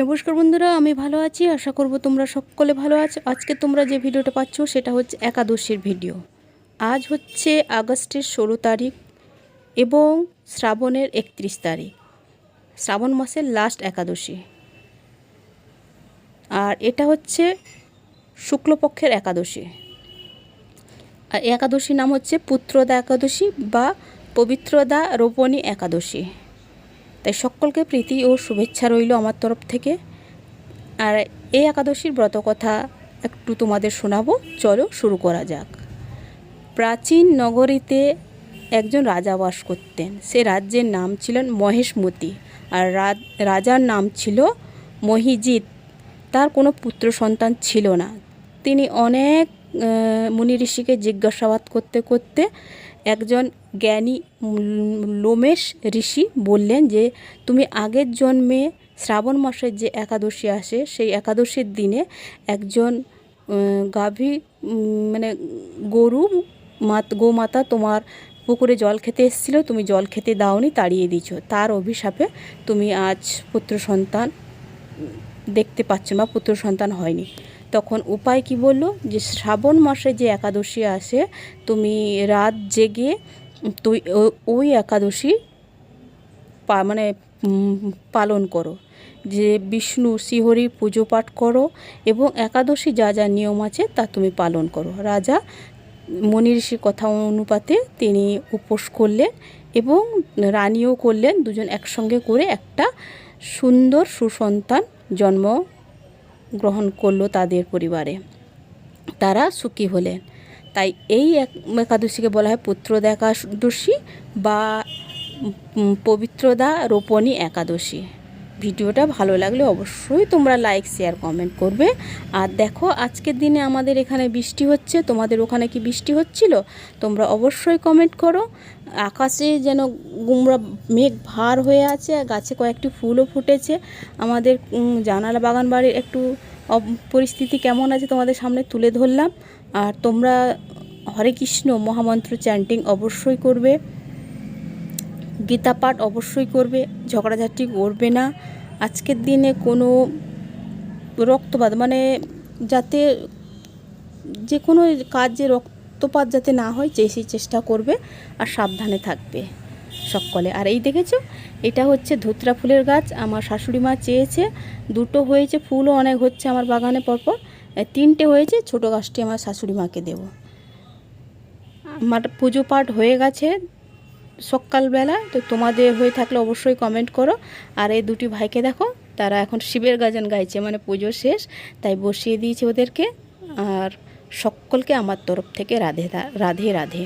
নমস্কার বন্ধুরা, আমি ভালো আছি, আশা করব তোমরা সকলে ভালো আছো। আজকে তোমরা যে ভিডিওটা পাচ্ছ সেটা হচ্ছে একাদশীর ভিডিও। আজ হচ্ছে আগস্টের ষোলো তারিখ এবং শ্রাবণের একত্রিশ তারিখ। শ্রাবণ মাসের লাস্ট একাদশী। আর এটা হচ্ছে শুক্লপক্ষের একাদশী। আর একাদশীর নাম হচ্ছে পুত্রদা একাদশী বা পবিত্রদা রোপণী একাদশী। তাই সকলকে প্রীতি ও শুভেচ্ছা রইল আমার তরফ থেকে। আর এই একাদশীর ব্রতকথা একটু তোমাদের শোনাবো। চলো শুরু করা যাক। প্রাচীন নগরীতে একজন রাজা বাস করতেন। সে রাজ্যের নাম ছিলেন মহেশমতি। আর রাজার নাম ছিল মহিজিৎ। তার কোনো পুত্র সন্তান ছিল না। তিনি অনেক মুনি ঋষিকে জিজ্ঞাসাবাদ করতে করতে একজন জ্ঞানী লোমেশ ঋষি বললেন যে, তুমি আগের জন্মে শ্রাবণ মাসের যে একাদশী আসে, সেই একাদশীর দিনে একজন গাভী মানে গরু মাত, গোমাতা তোমার পুকুরে জল খেতে এসেছিল, তুমি জল খেতে দাওনি, তাড়িয়ে দিছো তার অভিশাপে তুমি আজ পুত্র সন্তান দেখতে পাচ্ছ না, পুত্র সন্তান হয়নি। তখন উপায় কি বলল? যে শ্রাবণ মাসে যে একাদশী আসে, তুমি রাত জেগে তুই ওই একাদশী পা মানে পালন করো। যে বিষ্ণু শ্রীহরি পুজো পাঠ করো এবং একাদশী যা যা নিয়ম আছে তা তুমি পালন করো। রাজা মনি ঋষির কথা অনুপাতে তিনি উপোস করলেন এবং রানীও করলেন। দুজন একসঙ্গে করে একটা সুন্দর সুসন্তান জন্ম গ্রহণ করল তাদের পরিবারে। তারা সুখী হলেন। তাই এই এক একাদশীকে বলা হয় পুত্র দেখা একাদশী বা পবিত্রদা রোপণী একাদশী। ভিডিওটা ভালো লাগলে অবশ্যই তোমরা লাইক শেয়ার কমেন্ট করবে। আর দেখো, আজকের দিনে আমাদের এখানে বৃষ্টি হচ্ছে। তোমাদের ওখানে কি বৃষ্টি হচ্ছিল? তোমরা অবশ্যই কমেন্ট করো। আকাশে যেন গুমরা মেঘ ভার হয়ে আছে, আর গাছে কয়েকটি ফুলও ফুটেছে। আমাদের জানালা বাগান বাড়ির একটু পরিস্থিতি কেমন আছে তোমাদের সামনে তুলে ধরলাম। আর তোমরা হরে কৃষ্ণ মহামন্ত্র চ্যান্টিং অবশ্যই করবে। গীতা পাঠ অবশ্যই করবে, ঝগড়াঝাটি করবে না। আজকের দিনে কোনো রক্তপাত মানে যাতে যে কোনো কাজে রক্তপাত যাতে না হয় সেই চেষ্টা করবে আর সাবধানে থাকবে সকলে। আর এই দেখেছ? এটা হচ্ছে ধুতরা ফুলের গাছ। আমার শাশুড়ি মা চেয়েছে, দুটো হয়েছে, ফুলও অনেক হচ্ছে আমার বাগানে পরপর। তিনটে হয়েছে, ছোটো গাছটি আমার শাশুড়ি মাকে দেব। আমার পুজো পাঠ হয়ে গেছে। সকালবেলা, তো তোমাদের হয়ে থাকলে অবশ্যই কমেন্ট করো। আর এই দুটি ভাইকে দেখো, তারা এখন শিবের গাজন গাইছে মানে পুজো শেষ, তাই বসিয়ে দিয়েছে ওদেরকে। আর সকলকে আমার তরফ থেকে রাধে রাধে রাধে।